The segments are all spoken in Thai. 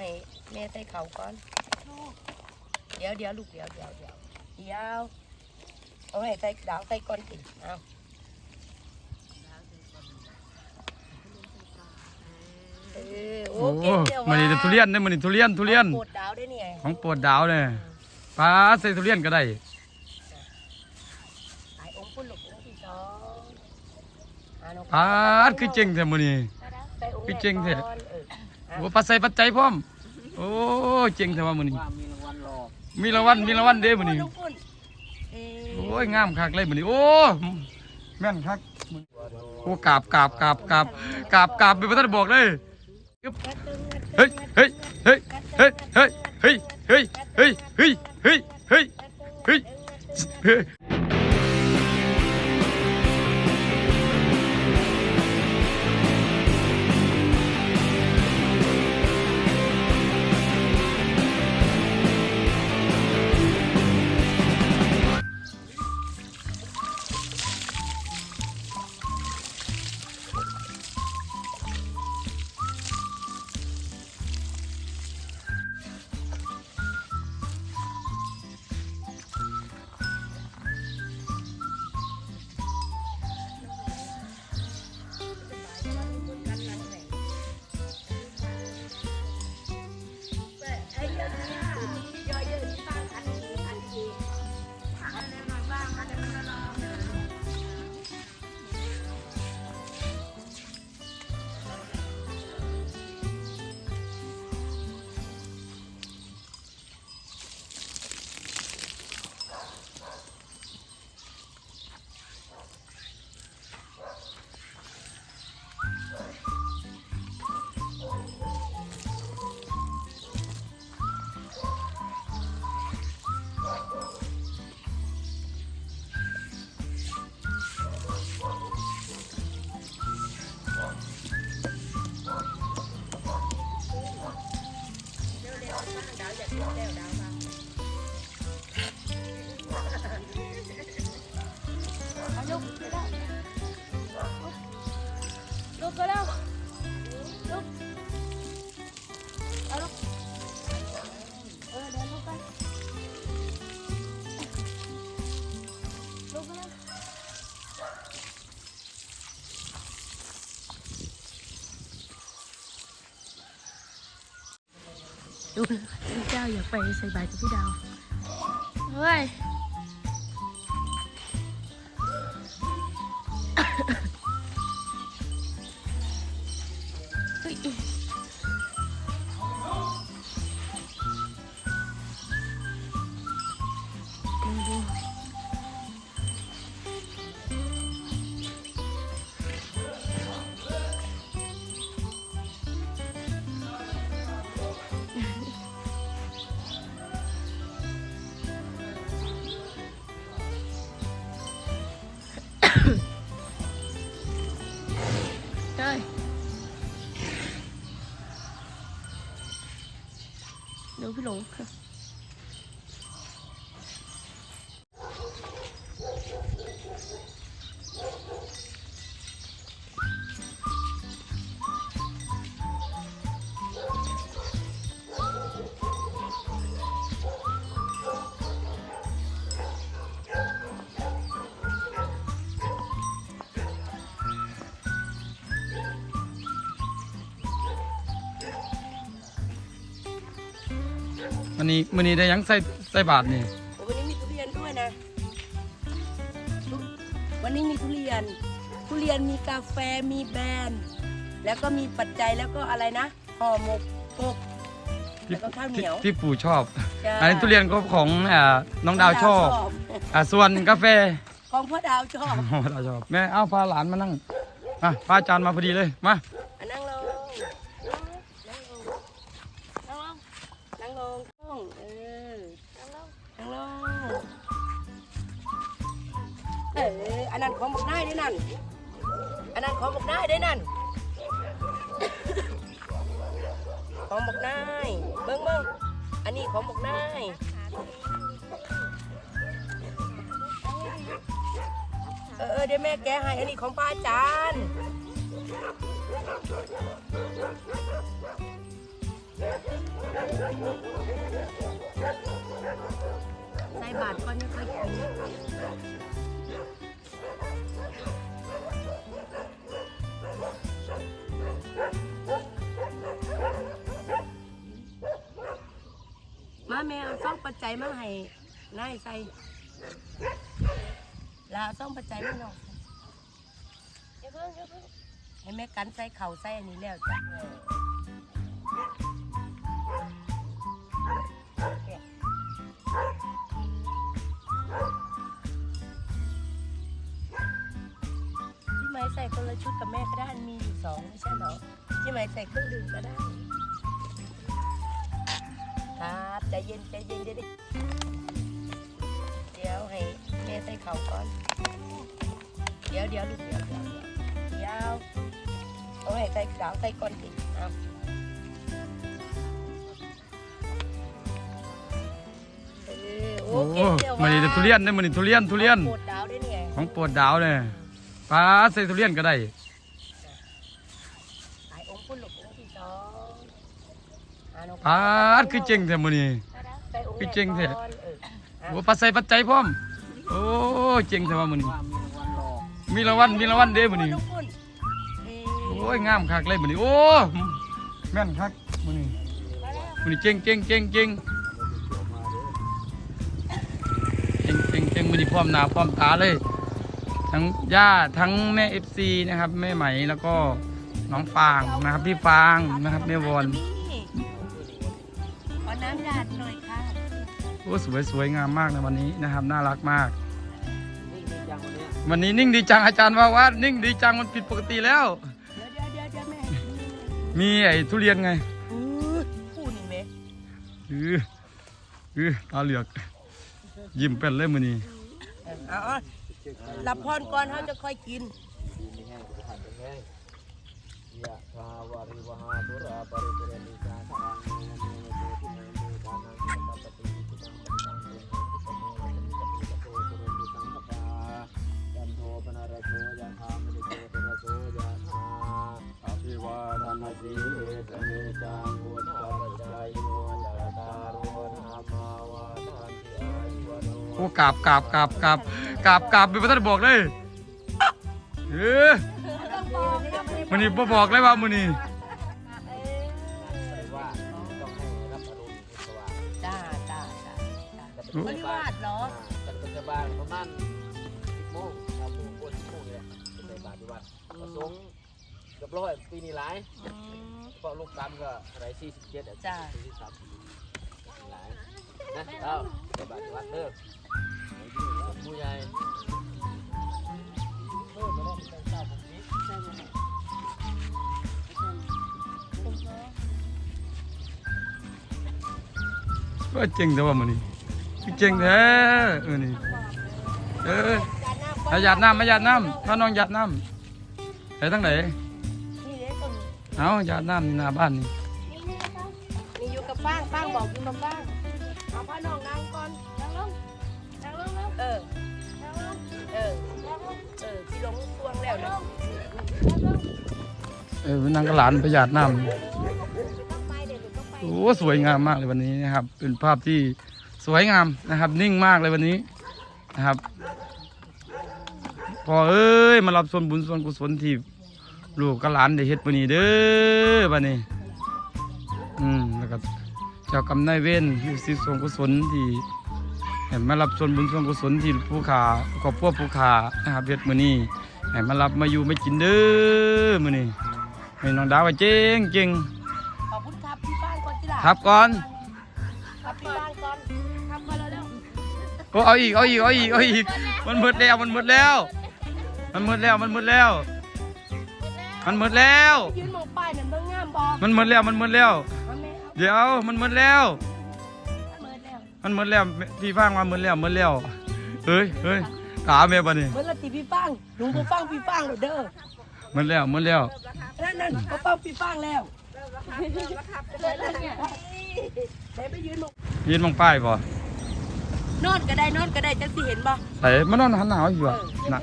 ให้แม่ใส่เขาก่อน เดี๋ยวเดี๋ยวลูกเดี๋ยวเดี๋ยวเดี๋ยวเดี๋ยวเอาให้ใส่ดาวใส่ก้อนสิเอาเออโอ้โอ้เก่งเดี๋ยวมันนี่ทุเรียนเนี่ยมันนี่ทุเรียนทุเรียน ปวดดาวได้เนี่ยของโปวดดาวเลยปลาใส่ทุเรียนก็ได้ หลายองค์พุ่นลูกองค์ที่สองอ่น้องปลาคือเจ๋งแท้มื้อนี้ ใส่องค์คือเจ๋งแท้แรกก่อนเอออะ โอ้ปลาใส่ปัจจัยพร้อม โอ้เจ๋งแท้ว่ามื้อนี้ว่ามีรางวัลรอมีรางวัลมีรางวัลเด้มื้อนี้น้องพุ่นเอ่อโอ้ยงามคักเลยมื้อนี้โอ้แม่นคักโอ้กราบกราบกราบกราบกราบกราบเป็นบ่ทันได้บอกเลยอึ๊บเฮ้ยเฮ้ยเฮ้ยเฮ้ยเฮ้ยเฮ้ย ดูพี่เจ้าอยากไปใส่บาตรกับพี่ดาวเฮ้ยเฮ้ย chơi đủ cái lũ มันนี้มื้อนี้ได้หยังใส่ใส่บาทนี่วันนี้มีทุเรียนด้วยนะทุวันนี้มีทุเรียน ทุเรียนมีกาแฟมีแบรนด์แล้วก็มีปัจจัยแล้วก็อะไรนะห่อหมกกบแล้วก็ข้าวเหนียว ที่ที่ปู่ชอบจ้าอันนี้ทุเรียนก็ของอ่าน้องดาวชอบอ่าส่วนกาแฟของพ่อดาวชอบ น้องดาวชอบแม่เอาพาหลานมานั่งอะพาอาจารย์มาพอดีเลยมา ของบอกได้ด้นั่น อันนั้นของบอกได้ด้นั่น ของบอกได้เบิ้งเบิ้งอันนี้ของบอกได้เออเออเดี๋ยวแม่แกให้ อันนี้ของพระอาจารย์ใส่บาทก่อนยังค่อยกิน มาแม่เอาซ่องปัจจัยมาให้นายใส่ลาเอาซ่องปัจจัยมาหน่อยให้แม่กันใส่เข่าใส่อันนี้แล้วจ้ะ ใส่คนละชุดกับแม่ก็ได้มันมีอยู่สองไม่ใช่เหรอพี่ไม้ใส่เครื่องดื่มก็ได้ ครับใจเย็นใจเย็นเดี๋ยวดิเดี๋ยวให้แม่ใส่เข่าก่อน เดี๋ยวเดี๋ยวลูกเดี๋ยวเดี๋ยวเดี๋ยวเอาให้ใส่สาวใส่ก้อนสิเอาเออโอ้โอ้เก่งเดี๋ยวมันนี่ทุเรียนได้มันนี่ทุเรียนทุเรียนโคตรดาวได้เนี่ย ของโปรดดาวเลย ปลาใส่ทุเรียนก็ได้หายองค์พุ่นหลกองค์ที่สองอ่น้องปลาดคือเจ๋งแต่มันนี่ใส่องค์คือเจ๋งแท้แรกก่อนเอออะโอ้ปัดใส่ปัจจัยพร้อม โอ้เจ๋งแต่ว่ามันนี่มีรางวัลมีรางวัลเด้มันนี่องค์พุ่นเอ่อโอ้ยงามคักเลยมันนี่โอ้แม่นคักมันนี่มันนี่เจ๋งเจ๋งเจ๋งเจ๋งเจ๋งเจ๋งเจ๋งมันนี่พร้อมหน้าพร้อมตาเลย ทั้งย่าทั้งแม่เอฟซีนะครับแม่ไหมแล้วก็น้องฟางนะครับพี่ฟางนะครับแม่วอนขอน้ำยาดหน่อยค่ะโอ้สวยสวยงามมากในวันนี้นะครับ น่ารักมาก วันนี้นิ่งดีจังอาจารย์ว่าว่านิ่งดีจังมันผิดปกติแล้วเดี๋ยวเดี๋ยวเดี๋ยวเดี๋ยวแม่มีไอ้ทุเรียนไงอือคู่นี่แม่เออเออตาเหลือก ยิ้มเป็นเลยมือนี้เอาเอา รับพรก่อนเขาจะค่อยกินยะทาวาริวหาปุราปริปุเรนิสาคานังเมเมติเมเมตานังสัพพะติปิตังปตังตุงสัพเพวะติปติปโตปุเรนิสังกปายันโทปนารโสยะธามณิโกติระโสยะธาอภิวาทนาสีเอตเมจังวุฒาปจายโยจัตตารโอธรรมาวาทานติอายุวโนโอ้กราบกราบกราบกราบ กราบกราบเป็นพระท่านบอกเลยเออมันนี่บ่บอกเลยว่ามือนี้ว่าต้องให้รับรมณ์สว่างจ้าจ้าจ้าจ้เป็นบริวารเหรอจะเป็นจะบ้านประมาณสิบโมงเราโมงกว่าสิบโมงเลยจะไปบาทที่วัดประสงค์เกือบร้อยปีนี้หลายเพราะลูกตามก็อะไรสี่สิบเจ็ดจ้ะสี่สิบสามหลายนะเอาไปบาทที่วัดเด้อ ผู้ใหญ่เออไม่ได้เป็นเจ้าผมนี้ใช่ไหมก็เจ๋งแต่ว่ามือนี้คือเจ๋งแท้เออนี่เออเอาหยาดน้ำมาหยาดน้ำถ้าน้องหยาดน้ำไปทั้งไหนเด็กคนเอาหยาดน้ำนี่หน้าบ้านนี่นี่อยู่กับฟ้างฟ้างบอกอยู่กับฟ้างเอาพ่อน้องนั่งก่อนนั่งลง เออนั่งลงเออ เออที่ลงทวงแล้วนะเออนั่งกับหลานไปหยาดน้ำต้องไปเดี๋ยวหนูต้องไปโอ้สวยงามมากเลยวันนี้นะครับ เป็นภาพที่สวยงามนะครับ นิ่งมากเลยวันนี้นะครับพอเอ้ยมารับส่วนบุญส่วนกุศลที่ลูกกับหลานได้เฮ็ดวันนี้เด้อวันนี้ อืมแล้วก็เจ้ากรรมนายเวรผู้สิส่วนกุศลที่ ให้มารับส่วนบุญส่วนกุศลที่ผู้ขาครอบครัวผู้ขานะครับเฮ็ดมื้อนี้ให้มารับมาอยู่มากินเด้อมื้อนี้ให้น้องดาวว่าเจ๋งเจ๋งขอบคุณครับพี่ฟ้างก่อนที่หลังครับก่อนครับพี่ฟ้างก่อนครับก่อนแล้วโอ้เอาอีกเอาอีกเอาอีกเอาอีกมันหมดแล้วมันหมดแล้ว มันหมดแล้วมันหมดแล้ว มันหมดแล้ว ยืนมองป้ายนั่นเบิ่งงามบอมันหมดแล้วมันหมดแล้วมาแม่เอาเดี๋ยวมันหมดแล้วเมิดแล้วมันหมดแล้วพี่ฟังมาหมดแล้วหมดแล้วเฮ้ยเฮ้ยตาแม่ปะนี่เมื่อละตีพี่ฟ้างลุงบ่ฟังพี่ฟ้างหรอเด้อหมดแล้วหมดแล้วนั่นนั่นบ่ฟังพี่ฟ้างแล้วเดี๋ยวไปยืนมองยินมองป้ายป่ะนอนก็ได้นอนก็ได้จะสิเห็นบ่ใส่มานอนหันหนาวอยู่อะน่ะ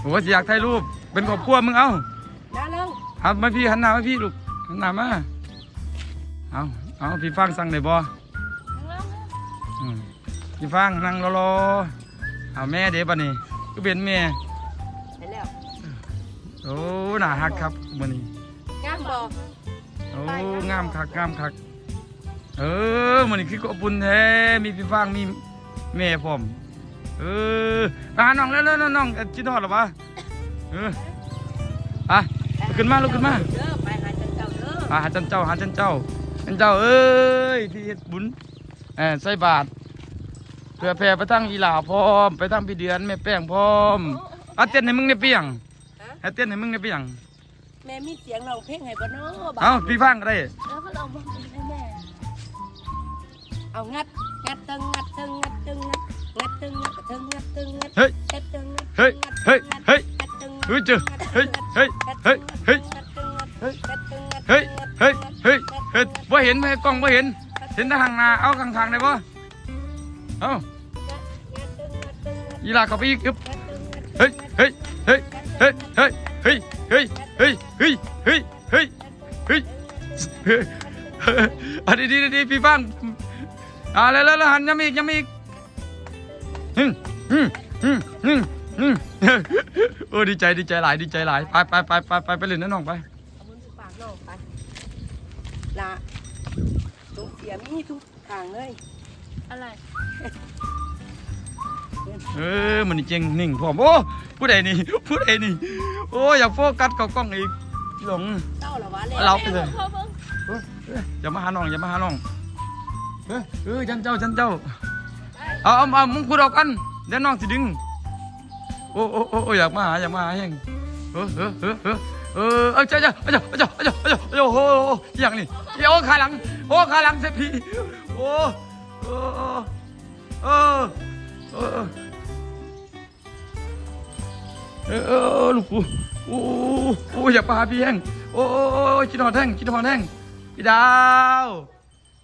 โอ้ยอยากถ่ายรูปเป็นครอบครัวมึงเอานะเลิงเอามาพี่หันหน้ามาพี่ลูกหันหน้ามาเอาเอาพี่ฟังสั่งได้บ่อืม พี่ฟังนั่งรอๆเอาแม่เด้บัดนี้ก็เป็นแม่ไปแล้วโอ้น่าฮักครับมื้อนี้งามบอกโอ้งามคักงามคัก เออมื้อนี้คือก็อบอุ่นแท้มีพี่ฟังมีแม่พร้อมเออไปหาน้องแล้วๆน้องๆเอ้ยคิดฮอดหรอวะเออไปลุกขึ้นมาลุกขึ้นมาเด้อไปหาจันเจ้าเด้อหาหาจันเจ้าหาจันเจ้าจันเจ้าเอ้ยที่เฮ็ดบุญเออ ใส่บาตรเพื่อแผ่ไปทั้งอีหลาพร้อม ไปทั้งพี่เดือนแม่แป้งพร้อมเอาเต้นให้มึงได้เปียงฮะเอาเต้นให้มึงได้เปียงแม่มีเสียงร้องเพลงให้บ่เนาะบ่เอาพี่ฟังก็ได้เออเขาลองบอกให้แม่เอางัดงัดตึงงัดตึงงัดตึงงัดงัดตึงงัดตึงงัดตึงงัดเฮ้ยงัดตึงงัดเฮ้ยเฮ้ยเฮ้ยงัดตึงงัดเฮ้ยเจอเฮ้ยเฮ้ยเฮ้ยเฮ้ยงัดตึงงัดเฮ้ยงัดตึงงัดเฮ้ยเฮ้ยเฮ้ยเฮ้ยบ่เห็นไหมกล้องบ่เห็น เห็นทางหน้าเอาข้างๆได้บ่เอางัดตึงงัดตึงงัดอีลาเข้าไปอีกอึบเฮ้ยเฮ้ยเฮ้ยเฮ้ยเฮ้ยเฮ้ยเฮ้ยเฮ้ยเฮ้ยเฮ้ยเฮ้ยเฮ้ยอันนี้ดีดีพี่ฟังอ่าแล้วแล้วหันย้ำอีกย้ำอีกฮึ่มฮึ่มฮึ่มฮึ่มฮึ่มโอ้ดีใจดีใจหลายดีใจหลายไปไปไปไปไปไปเล่นนั่นน้องไปเอามือปากน้องไปละ ตรงเสียมีทุกทางเลยอะไรเออมันนี่เจงนิ่งพร้อมโอ้ผู้ใดนี่ผู้ใดนี่โอ้อยากโฟกัสเข้ากล้องอีกหลงเต้าเหรอวะเลยเราไปเลยเฮ้ยเฮ้ยอย่ามาหาน้องอย่ามาหาน้องเฮ้ยเฮ้ยจันเจ้าจันเจ้าเอาเอาเอามึงพูดออกกันเดี๋ยวน้องสิดึงโอ้โอ้โอ้โอ้อยากมาหาอยากมาหาแห้งเออเออเออ เออเออเออเจ้าเจ้าเจ้าเจ้าเจ้าเจ้าเจ้าโอ้โหอย่างนี้โอ้ขาหลังโอ้ขาหลังเสพีโอ้โอ้โอ้โอ้เออเออเออลูกปูโอ้โอ้อย่าปาพี่แห้งโอ้โอ้โอ้คิดหอดแห้งคิดหอดแห้งพี่ดาว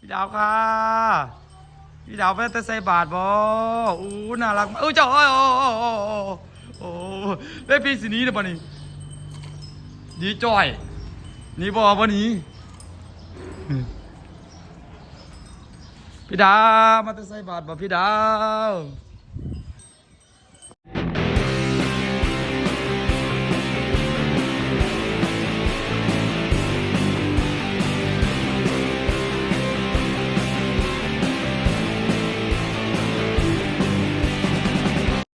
พี่ดาวค่ะพี่ดาวไปแต่ใส่บาทบ่โอ้น่ารักมากเออเจ้าโอ้โอ้โอ้โอ้โอ้โอ้ได้พี่สีนี้เดี๋ยวบ่นี่ ดีจ่อย นี่บอวันนี้ พี่ดาวมาเต่ใส่บาทบ่พี่ดาว